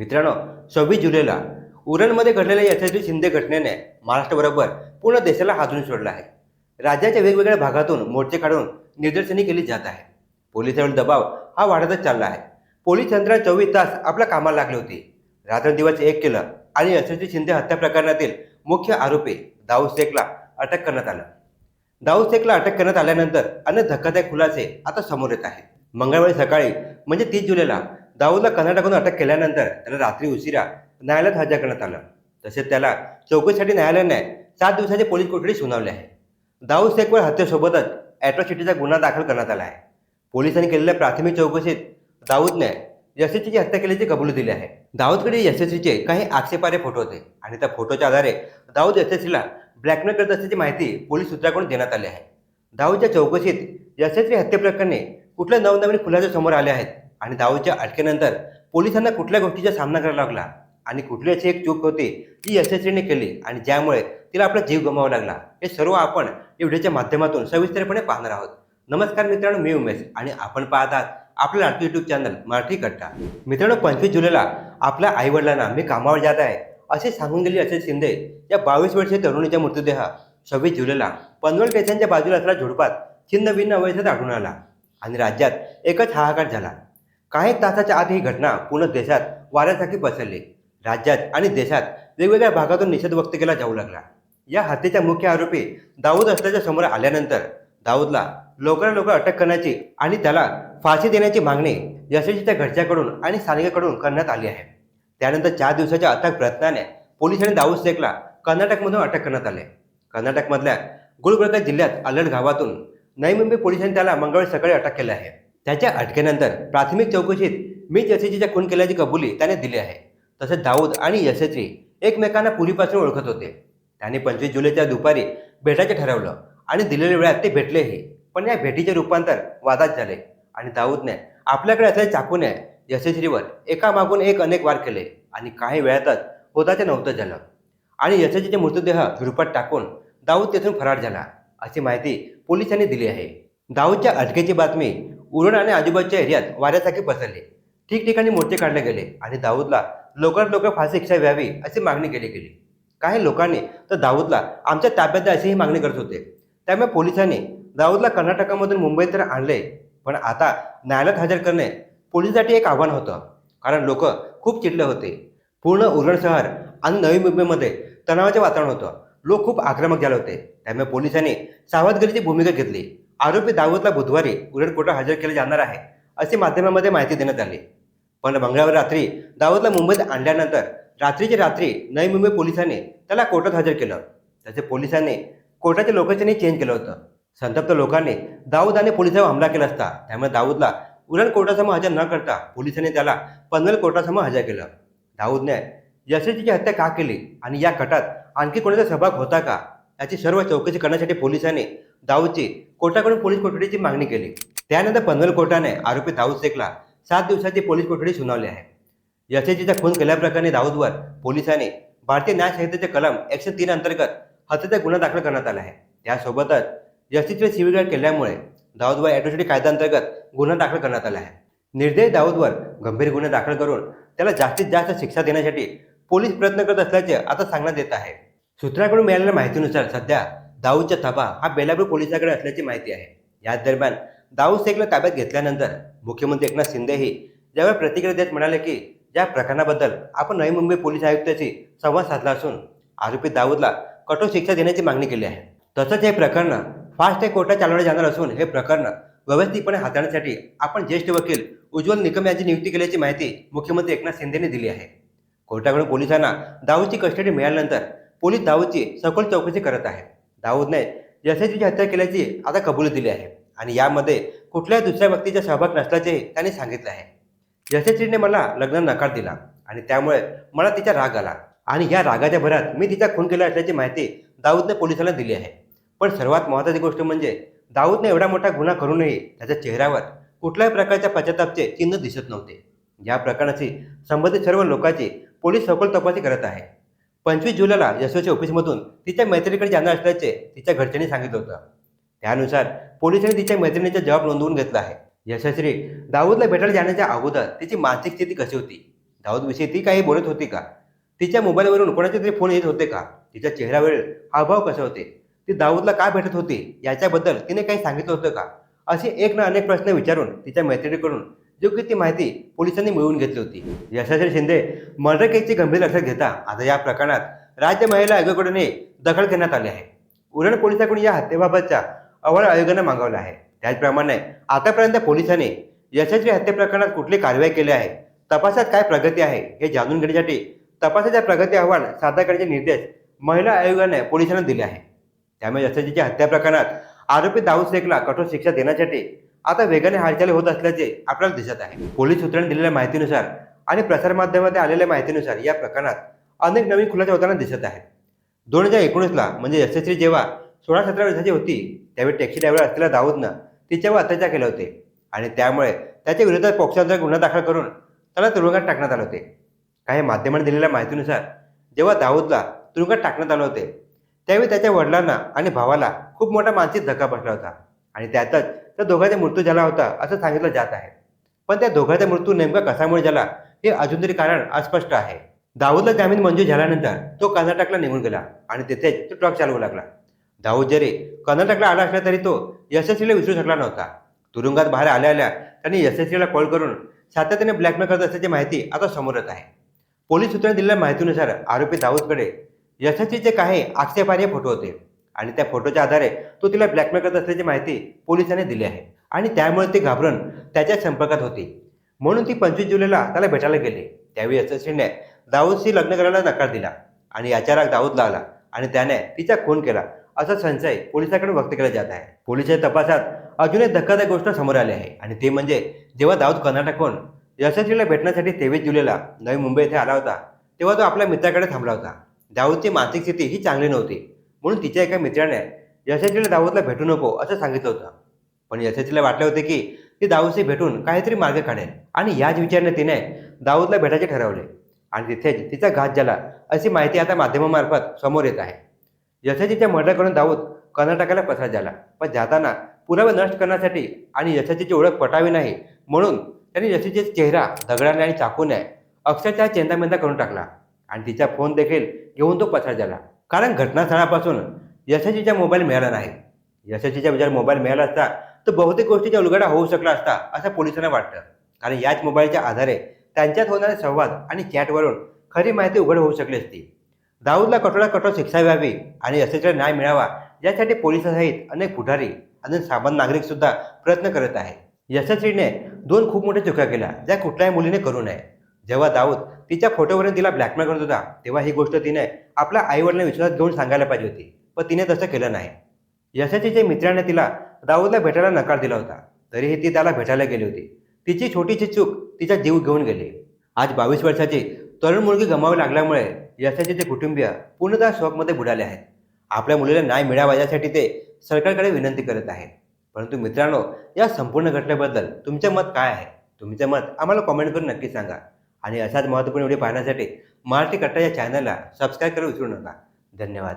मित्रांनो सव्वीस जुलैला उरणमध्ये घडलेल्या यशस्वी शिंदे घटनेने महाराष्ट्राबरोबर पूर्ण देशाला हादरून सोडलं आहे. राज्याच्या वेगवेगळ्या भागातून मोर्चे काढून निदर्शने केली जात आहे पोलिसांवर दबाव हा वाढतच चालला आहे. पोलीस यंत्रणा चोवीस तास आपल्या कामाला लागली होती. रात्रंदिवस एक केलं आणि यशस्वी शिंदे हत्या प्रकरणातील मुख्य आरोपी दाऊद शेखला अटक करण्यात आलं. दाऊद शेखला अटक करण्यात आल्यानंतर अनेक धक्कादायक खुलासे आता समोर येत आहेत. मंगळवारी सकाळी म्हणजे तीस जुलैला दाऊदला कर्नाटकहून अटक केल्यानंतर त्याला रात्री उशिरा न्यायालयात हजर करण्यात आलं. तसेच त्याला चौकशीसाठी न्यायालयाने सात दिवसाची पोलीस कोठडी सुनावली आहे. दाऊद शेखवर हत्येसोबतच ॲट्रॉसिटीचा गुन्हा दाखल करण्यात आला आहे. पोलिसांनी केलेल्या प्राथमिक चौकशीत दाऊदने यशस्वीची हत्या केल्याची कबुली दिली आहे. दाऊदकडे यशस्वीचे काही आक्षेपारे फोटो होते आणि त्या फोटोच्या आधारे दाऊद यशस्वीला ब्लॅकमेल करत असल्याची माहिती पोलीस सूत्राकडून देण्यात आली आहे. दाऊदच्या चौकशीत यशस्वी हत्येप्रकरणी कुठल्या नवनवीन खुलासे समोर आले आहेत? आणि दाऊदच्या अटकेनंतर पोलिसांना कुठल्या गोष्टीचा सामना करावा लागला आणि कुठली अशी एक चूक होती जी यशस्वीने केली आणि ज्यामुळे तिला आपला जीव गमावा लागला. हे सर्व आपण या व्हिडिओच्या माध्यमातून सविस्तरपणे पाहणार आहोत. नमस्कार मित्रांनो मी उमेश आणि आपण पाहत आहात आपलं लाडकी युट्यूब चॅनल मराठी कट्टा. मित्रांनो पंचवीस जुलैला आपल्या आईवडिलांना मी कामावर जात आहे असे सांगून गेले असे शिंदे या बावीस वर्षीय तरुणीचा मृतदेह. सव्वीस जुलैला पनवेल स्टेशनच्या बाजूला असलेल्या झुडपात छिन्न भिन्न आढळून आला आणि राज्यात एकच हाहाकार झाला. काही तासाच्या आत ही घटना पूर्ण देशात वाऱ्यासारखी पसरली. राज्यात आणि देशात वेगवेगळ्या भागातून निषेध व्यक्त केला जाऊ लागला. या हत्येचा मुख्य आरोपी दाऊद असल्याच्या समोर आल्यानंतर दाऊदला लवकरात लवकर अटक करण्याची आणि त्याला फाशी देण्याची मागणी यशस्वीच्या घरच्याकडून आणि स्थानिकाकडून करण्यात आली आहे. त्यानंतर चार दिवसाच्या अथक प्रयत्नाने पोलिसांनी दाऊद शेखला कर्नाटकमधून अटक करण्यात आले. कर्नाटकमधल्या गुलबर्गा जिल्ह्यात अल्लड गावातून नवी मुंबई पोलिसांनी त्याला मंगळवारी सकाळी अटक केली आहे. त्याच्या अटकेनंतर प्राथमिक चौकशीत मी यशस्वीच्या खून केल्याची कबुली त्याने दिली आहे. तसेच दाऊद आणि यशस्वी एकमेकांना पूर्वीपासून ओळखत होते. त्याने पंचवीस जुलैच्या दुपारी भेटायचे ठरवलं आणि दिलेल्या वेळात ते भेटलेही. पण या भेटीचे रूपांतर वादात झाले आणि दाऊदने आपल्याकडे असलेल्या चाकूने यशस्वीवर एका मागून एक अनेक वार केले आणि काही वेळातच होताचे नव्हतं झालं. आणि यशस्वीचे मृतदेह झुडपात टाकून दाऊद तेथून फरार झाला अशी माहिती पोलिसांनी दिली आहे. दाऊदच्या अटकेची बातमी उरण आणि आजूबाजूच्या एरियात वाऱ्यासारखे पसरले. ठिकठिकाणी मोर्चे काढले गेले आणि दाऊदला लवकरात लवकर फाशी शिक्षा व्हावी अशी मागणी केली गेली. काही लोकांनी तर दाऊदला आमच्या ताब्यात अशीही मागणी करत होते. त्यामुळे पोलिसांनी दाऊदला कर्नाटकामधून मुंबईत तर आणले पण आता न्यायालयात हजर करणे पोलिसांसाठी एक आव्हान होतं. कारण लोक खूप चिडले होते. पूर्ण उरण शहर आणि नवी मुंबईमध्ये तणावाचे वातावरण होतं. लोक खूप आक्रमक झाले होते. त्यामुळे पोलिसांनी सावधगिरीची भूमिका घेतली. आरोपी दाऊदला बुधवारी उरण कोर्टात हजर केले जाणार आहे असे माध्यमामध्ये माहिती देण्यात आली. पण मंगळवारी रात्री दाऊदला मुंबईत आणल्यानंतर रात्रीची रात्री नवी मुंबई पोलिसांनी त्याला कोर्टात हजर केलं. त्याचे पोलिसांनी कोर्टाचे लोकेशनही चेंज केलं होतं. संतप्त लोकांनी दाऊद आणि पोलिसांवर हमला केला असता त्यामुळे दाऊदला उरण कोर्टासमोर हजर न करता पोलिसांनी त्याला पनवेल कोर्टासमोर हजर केलं. दाऊदने यशस्वीची हत्या का केली आणि या कटात आणखी कोणाचा सहभाग होता का याची सर्व चौकशी करण्यासाठी पोलिसांनी दाऊदची कोर्टाकडून पोलीस कोठडीची मागणी केली. त्यानंतर पनवेल कोर्टाने आरोपी दाऊद शेखला सात दिवसाची पोलीस कोठडी सुनावली आहे. यशेजीचा खून केल्याप्रकरणी दाऊदवर पोलिसांनी भारतीय न्याय कलम एकशे तीन अंतर्गत हत्येचा गुन्हा दाखल करण्यात आला आहे. त्यासोबतच यशस्वीचे शिवीगाळ केल्यामुळे दाऊदवर ॲट्रॉसिटी कायद्याअंतर्गत गुन्हा दाखल करण्यात आला आहे. निर्दयी दाऊदवर गंभीर गुन्हे दाखल करून त्याला जास्तीत जास्त शिक्षा देण्यासाठी पोलीस प्रयत्न करत असल्याचे आता सांगण्यात येत आहे. सूत्रांकडून मिळालेल्या माहितीनुसार सध्या दाऊदचा ताबा हा बेलापूर पोलिसांकडे असल्याची माहिती आहे. याच दरम्यान दाऊद शेखला ताब्यात घेतल्यानंतर मुख्यमंत्री एकनाथ शिंदेही ज्यावेळी प्रतिक्रिया देत म्हणाले की या प्रकरणाबद्दल आपण नवी मुंबई पोलीस आयुक्ताशी संवाद साधला असून आरोपी दाऊदला कठोर शिक्षा देण्याची मागणी केली आहे. तसंच हे प्रकरण फास्ट ट्रॅक कोर्टात चालवले जाणार असून हे प्रकरण व्यवस्थितपणे हाताळण्यासाठी आपण ज्येष्ठ वकील उज्ज्वल निकम यांची नियुक्ती केल्याची माहिती मुख्यमंत्री एकनाथ शिंदेने दिली आहे. कोर्टाकडून पोलिसांना दाऊदची कस्टडी मिळाल्यानंतर पोलीस दाऊदची सखोल चौकशी करत आहे दाऊदने यशस्वीची हत्या केल्याची आता कबुली दिली आहे. आणि यामध्ये कुठल्याही दुसऱ्या व्यक्तीचा सहभाग नसल्याचे त्यांनी सांगितले आहे. यशस्वीने मला लग्न नकार दिला आणि त्यामुळे मला तिचा राग आला. आणि या रागाच्या भरात मी तिचा खून केला असल्याची माहिती दाऊदने पोलिसांना दिली आहे. पण सर्वात महत्त्वाची गोष्ट म्हणजे दाऊदने एवढा मोठा गुन्हा करूनही त्याच्या चेहऱ्यावर कुठल्याही प्रकारच्या पश्चातापचे चिन्ह दिसत नव्हते. या प्रकरणाशी संबंधित सर्व लोकांची पोलीस सखोल तपासणी करत आहे. पंचवीस जुलैला यशस्वी ऑफिसमधून तिच्या मैत्रिणीकडे जाणार असल्याचे तिच्या घरच्यांनी सांगितलं होतं. त्यानुसार पोलिसांनी तिच्या मैत्रिणीचा जबाब नोंदवून घेतला आहे. यशस्वी दाऊदला भेटायला जाण्याच्या अगोदर तिची मानसिक स्थिती कशी होती? दाऊदविषयी ती काही बोलत होती का? तिच्या मोबाईलवरून कोणाचे तरी फोन येत होते का? तिच्या चेहऱ्यावर हावभाव कसे होते? ती दाऊदला का भेटत होती? याच्याबद्दल तिने काही सांगितलं होतं का? असे एक ना अनेक प्रश्न विचारून तिच्या मैत्रिणीकडून योग्य ती माहिती पोलिसांनी मिळवून घेतली होती. यशस्वी शिंदे मर्डर केसची गंभीर लक्षात घेता आता या प्रकरणात राज्य महिला आयोगाकडून दखल घेण्यात आली आहे. उरण पोलिसांकडून या हत्येबाबतचा अहवाल आयोगानं मागवला आहे. त्याचप्रमाणे आतापर्यंत पोलिसांनी यशस्वी हत्ये प्रकरणात कुठली कारवाई केली आहे? तपासात काय प्रगती आहे? हे जाणून घेण्यासाठी तपासाचा प्रगती अहवाल सादर करण्याचे निर्देश महिला आयोगाने पोलिसांना दिले आहे. त्यामुळे यशस्वीच्या हत्या प्रकरणात आरोपी दाऊद शेखला कठोर शिक्षा देण्यासाठी आता वेगाने हालचाली होत असल्याचे आपल्याला दिसत आहे. पोलीस सूत्रांनी दिलेल्या माहितीनुसार आणि प्रसारमाध्यमामध्ये आलेल्या माहितीनुसार या प्रकरणात अनेक नवीन खुलासे होताना दिसत आहेत. दोन हजार एकोणीसला म्हणजे यशस्वी जेव्हा सोळा सतरा वर्षाची होती त्यावेळी टॅक्सी ड्रायव्हर असलेल्या दाऊदनं तिच्यावर अत्याचार केले होते. आणि त्यामुळे त्याच्या विरोधात पक्षांचा गुन्हा दाखल करून त्याला तुरुंगात टाकण्यात आले होते. काही माध्यमांनी दिलेल्या माहितीनुसार जेव्हा दाऊदला तुरुंगात टाकण्यात आले होते त्यावेळी त्याच्या वडिलांना आणि भावाला खूप मोठा मानसिक धक्का बसला होता. आणि त्यातच त्या दोघांचा मृत्यू झाला होता असं सांगितलं जात आहे. पण त्या दोघांचा मृत्यू नेमका कशामुळे झाला हे अजून तरी कारण अस्पष्ट आहे. दाऊदला जामीन मंजूर झाल्यानंतर तो कर्नाटकला निघून गेला आणि तिथेच तो ट्रक चालवू लागला. दाऊद जरी कर्नाटकला आला असला तरी तो यशस्वीला विसरू शकला नव्हता. तुरुंगात बाहेर आल्या आल्या त्यांनी यशस्वीला कॉल करून सातत्याने ब्लॅकमेल करत असल्याची माहिती आता समोर येत आहे. पोलीस सूत्रांनी दिलेल्या माहितीनुसार आरोपी दाऊदकडे यशस्वीचे काही आक्षेपार्ह फोटो होते. आणि त्या फोटोच्या आधारे तो तिला ब्लॅकमेल करत असल्याची माहिती पोलिसांनी दिली आहे. आणि त्यामुळे ती घाबरून त्याच्या संपर्कात होती. म्हणून ती पंचवीस जुलैला त्याला भेटायला गेली. त्यावेळी यशस्वीने दाऊदशी लग्न करायला नकार दिला आणि याचा राग दाऊद लावला आणि त्याने तिचा खून केला असा संशय पोलिसांकडून व्यक्त केला जात आहे. पोलिसांच्या तपासात अजून एक धक्कादायक गोष्ट समोर आली आहे आणि ते म्हणजे जेव्हा दाऊद कर्नाटकहून यशस्वीला भेटण्यासाठी तेवीस जुलैला नवी मुंबई येथे आला होता तेव्हा तो आपल्या मित्राकडे थांबला होता. दाऊदची मानसिक स्थिती ही चांगली नव्हती. म्हणून तिच्या एका मित्राने यशस्वीला दाऊदला भेटू नको असं सांगितलं होतं. पण यशस्वीला वाटले होते की ती दाऊदशी भेटून काहीतरी मार्ग काढेल. आणि याच विचाराने तिने दाऊदला भेटायचे ठरवले. आणि तिथेच तिचा घात झाला अशी माहिती आता माध्यमामार्फत समोर येत आहे. यशस्वीच्या मर्डरकडून दाऊद कर्नाटकाला पसार झाला. पण जाताना पुरावे नष्ट करण्यासाठी आणि यशस्वीची ओळख पटावी नाही म्हणून त्यांनी यशस्वीचे चेहरा दगडाने आणि चाकूने अक्षरशः चेंदामेंदा करून टाकला. आणि तिचा फोन देखील घेऊन तो पसार झाला. कारण घटनास्थळापासून यशस्वीचा मोबाईल मिळाला नाही यशस्वीच्या विचार मोबाईल मिळाला असता तर बहुतेक गोष्टीचा उलगडा होऊ शकला असता असं पोलिसांना वाटतं. कारण याच मोबाईलच्या आधारे त्यांच्यात होणारे संवाद आणि चॅटवरून खरी माहिती उघड होऊ शकली असती. दाऊदला कठोरात कठोर शिक्षा व्हावी आणि यशस्वीला न्याय मिळावा यासाठी पोलिसांसहित अनेक पुढारी आणि सामान्य नागरिक सुद्धा प्रयत्न करत आहे यशस्वीने दोन खूप मोठ्या चुका केल्या ज्या कुठल्याही मुलीने करू नये. जेव्हा दाऊद तिच्या फोटोवरून तिला ब्लॅकमेल करत होता. तेव्हा ही गोष्ट तिने आपल्या आईवडिलांना विश्वासात घेऊन सांगायला पाहिजे होती. पण तिने तसं केलं नाही. यशस्वीच्या मित्राने तिला दाऊदला भेटायला नकार दिला होता तरीही ती त्याला भेटायला गेली होती. तिची छोटीशी चूक तिचा जीव घेऊन गेली. आज बावीस वर्षाची तरुण मुलगी गमावी लागल्यामुळे यशाचे ते कुटुंबीय पूर्णतः शॉकमध्ये बुडाले आहेत. आपल्या मुलीला न्याय मिळावा यासाठी ते सरकारकडे विनंती करत आहेत. परंतु मित्रांनो या संपूर्ण घटनेबद्दल तुमचे मत काय आहे? तुमचे मत आम्हाला कॉमेंट करून नक्की सांगा. आणि असाच महत्त्वपूर्ण व्हिडिओ पाहण्यासाठी मराठी कट्टा या चॅनलला सबस्क्राईब करू विसरू नका. धन्यवाद.